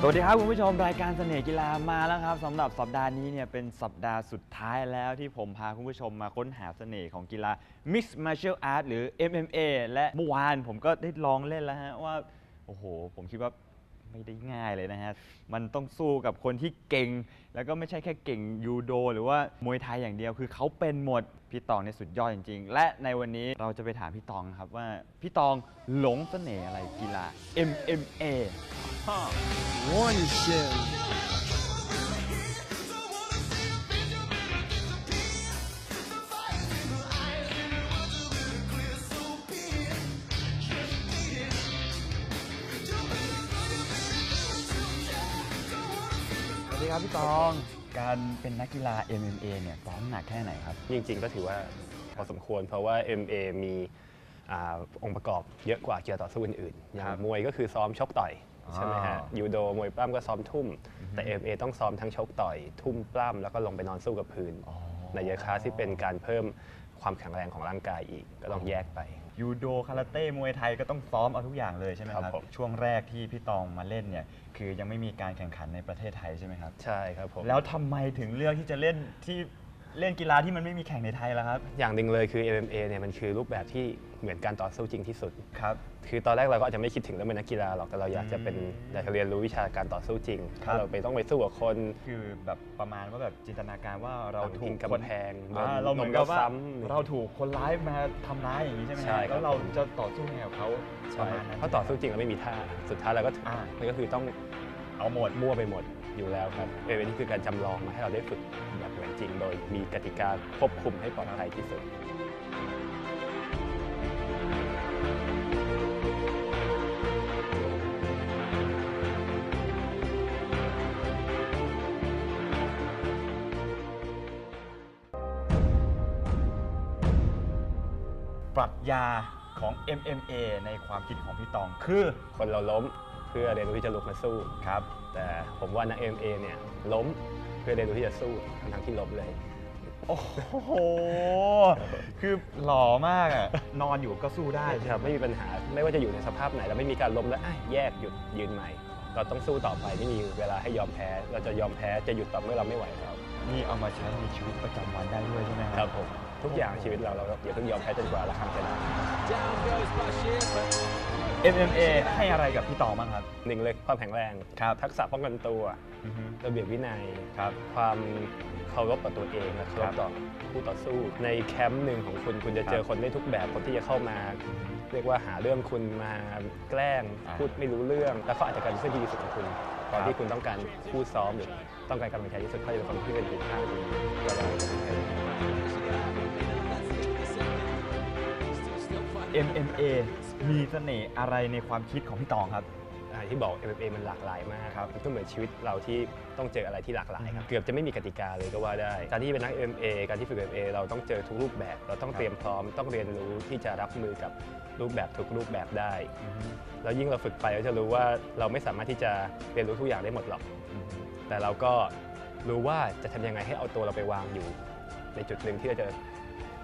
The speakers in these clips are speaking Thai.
สวัสดีครับคุณผู้ชมรายการเสน่ห์กีฬามาแล้วครับสำหรับสัปดาห์นี้เนี่ยเป็นสัปดาห์สุดท้ายแล้วที่ผมพาคุณผู้ชมมาค้นหาเสน่ห์ของกีฬา Mixed Martial Art หรือ MMA และเมื่อวานผมก็ได้ลองเล่นแล้วฮะว่า โอ้โห ผมคิดว่า ไม่ได้ง่ายเลยนะฮะ มันต้องสู้กับคนที่เก่ง แล้วก็ไม่ใช่แค่เก่งยูโด หรือว่ามวยไทยอย่างเดียว คือเขาเป็นหมด พี่ตองเนี่ยสุดยอดจริง ๆ และในวันนี้เราจะไปถามพี่ตองครับว่า พี่ตองหลงเสน่ห์อะไรกีฬา MMA One shell. วัสดีครับพี่ตอง การเป็นนักกีฬา MMA เนี่ยซ้อมหนักแค่ไหนครับ จริงๆ ก็ถือว่าพอสมควรเพราะว่า MA มีอาองค์ประกอบเยอะกว่ากีฬาต่อสู้อื่นๆอย่าครังบมวยก็คือซ้อมชกต่อยอ๋อใช่ไหมฮะยูโดมวยปล้ำก็ซ้อมทุ่ม แต่ MA ต้องซ้อมทั้งชกต่อย ทุ่มปล้ำแล้วก็ลงไปนอนสู้กับพื้นอ๋อในเยอะคลาสที่เป็นการเพิ่ม ความแข็งแรงของร่างกายอีกก็ต้องแยกไป ยูโดคาราเต้มวยไทยก็ต้องซ้อมเอาทุกอย่างเลยใช่ไหมคครัรับบผม ช่วงแรกที่พี่ตองมาเล่นเนี่ยคือยังไม่มีการแข่งขันในประเทศไทยใช่ไหมครับ ใช่ครับผม แล้วทำไมถึงเลือกที่จะเล่นที่ เล่นกีฬาที่มันไม่มีแข่งในไทยล่ะครับ อย่างหนึ่งเลยคือ MMA เนี่ยมันคือรูปแบบที่เหมือนการต่อสู้จริงที่สุด ครับ คือตอนแรกเราก็อาจจะไม่คิดถึงเรื่องเป็นนักกีฬาหรอกแต่เราอยากจะเป็นอืมอยากจะเรียนรู้วิชาการต่อสู้จริงครับถ้าเราไปต้องไปสู้กับคนคือแบบประมาณว่าแบบจินตนาการว่าเราหลังถูพิกงคนกำแพงอ่าโดนเราเหมือนกับว่า ซ้ำ เราถูกคนร้ายมาทำร้ายอย่างนี้ใช่ไหมฮะใช่ครับ แล้วเราจะต่อสู้ไงกับเขาปใช่ระมาณนั้น เพราะต่อสู้จริงเราไม่มีท่า สุดท้ายเราก็อ่ามันก็คือต้อง เอาหมดมั่วไปหมดอยู่แล้วครับเอเวนนี่คือการจำลองมาให้เราได้ฝึกแบบเหมือนจริง โดยมีกติกาควบคุมให้ปลอดภัยที่สุด ปรัชญาของ MMA ในความคิดของพี่ตองคือ คนเราล้ม เพื่อเรียนรู้ที่จะลุกมาสู้ครับ แต่ผมว่านัก MMA เนี่ยล้มเพื่อเรียนรู้ที่จะสู้ทั้งๆที่ล้มเลย โอ้โห คือหล่อมากอะนอนอยู่ก็สู้ได้ ใช่ครับไม่มีปัญหาไม่ว่าจะอยู่ในสภาพไหนแล้วไม่มีการล้มแล้วอะแยกหยุดยืนใหม่ เราต้องสู้ต่อไปไม่มีเวลาให้ยอมแพ้ เราจะยอมแพ้จะหยุดต่อเมื่อเราไม่ไหวแล้วนี่เอามาใช้ในชีวิตประจำวันได้ด้วยใช่ไหมครับผมทุกอย่างชีวิตเราเราอย่าเพิ่งยอมแพ้จนกว่าเราทำจะได้ Down goes Bashir, but MMA ให้อะไรกับพี่ตองบ้างครับ หนึ่งเลยความแข็งแรง ครับทักษะป้องกันตัวระเบียบวินัยครับความเคารพต่อตัวเองและเคารพต่อผู้ต่อสู้ ในแคมป์หนึ่งของคุณคุณจะเจอคนได้ทุกแบบคนที่จะเข้ามา เรียกว่าหาเรื่องคุณมาแกล้งอ่าพูดไม่รู้เรื่อง แล้วเขาอาจจะกลายเป็นเพื่อนที่ดีที่สุดของคุณตอนครับที่คุณต้องการคู่ซ้อมหรือต้องการกำลังใจที่สุดเขาจะเป็นคนที่เป็นอยู่ข้างคุณตลอด MMA มีเสน่ห์อะไรในความคิดของพี่ตองครับ อ่าที่บอก MMA มันหลากหลายมากครับมันก็เหมือนชีวิตเราที่ต้องเจออะไรที่หลากหลายครับอืมเกือบจะไม่มีกติกาเลยก็ว่าได้ การที่เป็นนัก MMA การที่ฝึก MMA เราต้องเจอทุกรูปแบบ เราต้องครับเตรียมพร้อม ต้องเรียนรู้ที่จะรับมือกับรูปแบบทุกรูปแบบได้ แล้วยิ่งเราฝึกไปเราจะรู้ว่าเราไม่สามารถที่จะเรียนรู้ทุกอย่างได้หมดหรอก แต่เราก็รู้ว่าจะทำยังไงให้เอาตัวเราไปวางอยู่ ในจุดหนึ่งที่เราจะ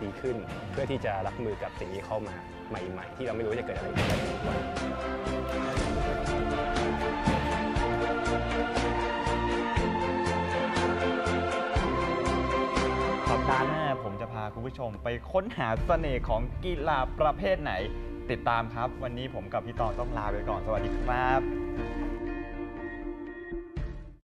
ดีขึ้น เพื่อที่จะรับมือกับสิ่งนี้เข้ามาใหม่ ๆ ที่เราไม่รู้จะเกิดอะไรขึ้นในวันสัปดาห์หน้าผมจะพาคุณผู้ชมไปค้นหาเสน่ห์ของกีฬาประเภทไหน ติดตามครับ วันนี้ผมกับพี่ตองต้องลาไปก่อนสวัสดีครับ